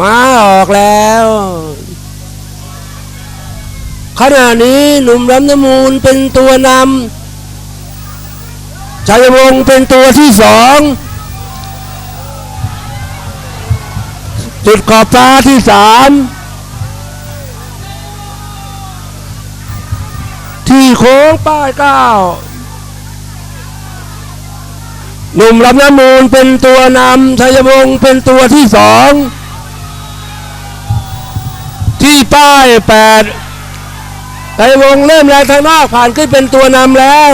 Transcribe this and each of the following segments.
มาออกแล้ว ขณะนี้หนุ่มรำน้ำมูลเป็นตัวนำชัยวงศ์เป็นตัวที่สองจุดขอบฟ้าที่สามที่โค้งป้ายเก้าหนุ่มลำน้ำมูลเป็นตัวนำชัยวงศ์เป็นตัวที่สอง ป้ายแปดชัยวงศ์เริ่มแรงทางนอกผ่านขึ้นเป็นตัวนำแล้ว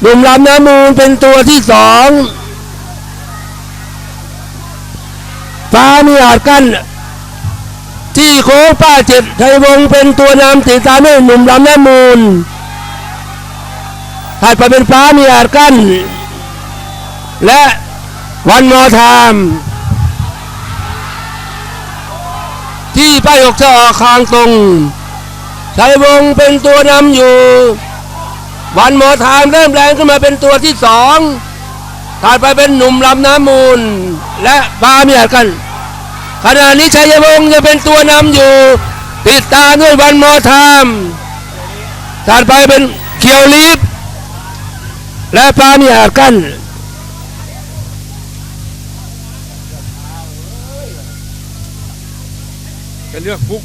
หนุ่มลำน้ำมูลเป็นตัวที่สองฟ้ามีอาจกั้นที่โค้งป้าเจ็ดไทยวงศ์เป็นตัวนำติดตามด้วยหนุ่มลำน้ำมูลถัดไปเป็นฟ้ามีอาจกั้นและวันมอทาม ที่ป้ายกจะออกคางตรงไทยวงศ์เป็นตัวนำอยู่ วันหมอทามเริ่มแรงขึ้นมาเป็นตัวที่สองถัดไปเป็นหนุ่มลำน้ำมูล และบาเมียกัน ขณะนี้ชัยวงศ์จะเป็นตัวนำอยู่ ติดตามด้วยวันหมอทามถัดไปเป็นเขียวลีฟและปาเมียกัน จะเลือกฟุก